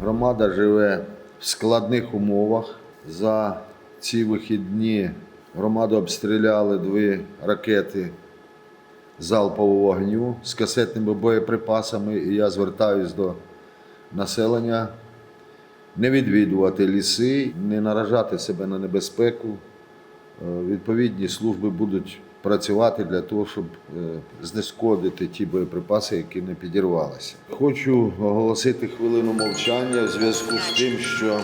Громада живе в складних умовах. За ці вихідні громаду обстріляли дві ракети залпового вогню з касетними боєприпасами. І я звертаюсь до населення не відвідувати ліси, не наражати себе на небезпеку. Е, Відповідні служби будуть працювати для того, щоб е, знешкодити ті боєприпаси, які не підірвалися. Хочу оголосити хвилину мовчання в зв'язку з тим, що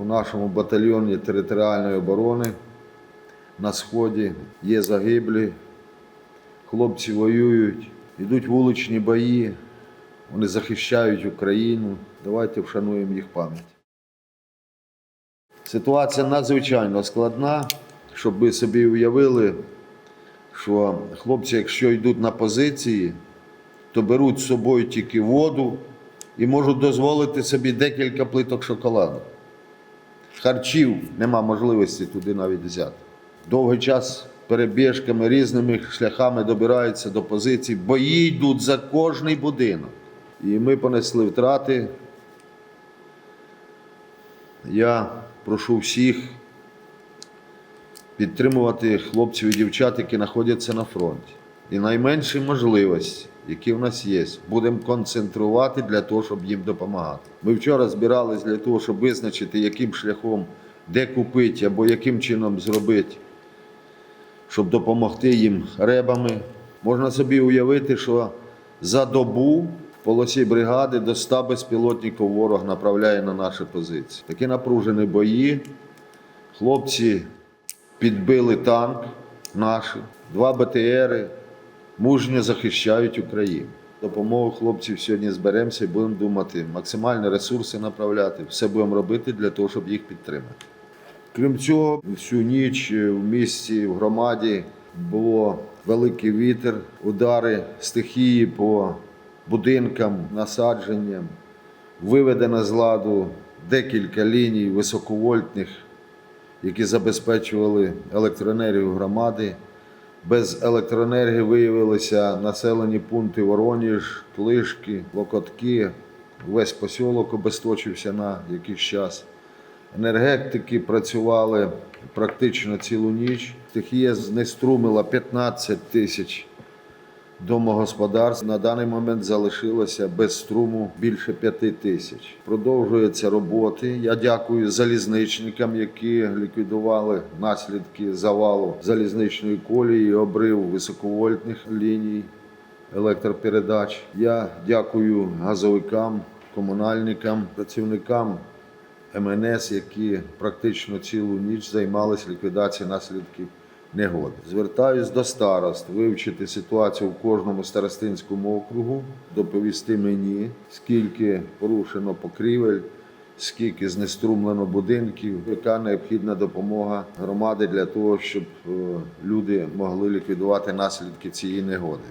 у нашому батальйоні територіальної оборони на сході є загиблі, хлопці воюють, йдуть вуличні бої, вони захищають Україну. Давайте вшануємо їх пам'ять. Ситуація надзвичайно складна, щоб ви собі уявили, що хлопці, якщо йдуть на позиції, то беруть з собою тільки воду і можуть дозволити собі декілька плиток шоколаду. Харчів нема можливості туди навіть взяти. Довгий час перебіжками, різними шляхами добираються до позицій, бої йдуть за кожний будинок. І ми понесли втрати. Я прошу всіх підтримувати хлопців і дівчат, які знаходяться на фронті. І найменші можливості, які в нас є, будемо концентрувати для того, щоб їм допомагати. Ми вчора збирались для того, щоб визначити, яким шляхом, де купити або яким чином зробити, щоб допомогти їм ребами. Можна собі уявити, що за добу полосі бригади до 100 безпілотників ворог направляє на наші позиції. Такі напружені бої. Хлопці підбили танк наш, два БТРи, мужньо захищають Україну. Допомогу хлопців сьогодні зберемося і будемо думати, максимальні ресурси направляти, все будемо робити для того, щоб їх підтримати. Крім цього, всю ніч в місті, в громаді було великий вітер, удари стихії по будинкам, насадженням, виведено з ладу декілька ліній високовольтних, які забезпечували електроенергію громади. Без електроенергії виявилися населені пункти Вороніж, Клишки, Локотки. Весь посілок обесточився на якийсь час. Енергетики працювали практично цілу ніч. Стихія знеструмила 15 тисяч домогосподарств. На даний момент залишилося без струму більше 5 тисяч. Продовжуються роботи. Я дякую залізничникам, які ліквідували наслідки завалу залізничної колії, обрив високовольтних ліній електропередач. Я дякую газовикам, комунальникам, працівникам МНС, які практично цілу ніч займалися ліквідацією наслідків негоди. Звертаюсь до старост вивчити ситуацію в кожному старостинському округу, доповісти мені, скільки порушено покрівель, скільки знеструмлено будинків, яка необхідна допомога громади для того, щоб е, люди могли ліквідувати наслідки цієї негоди.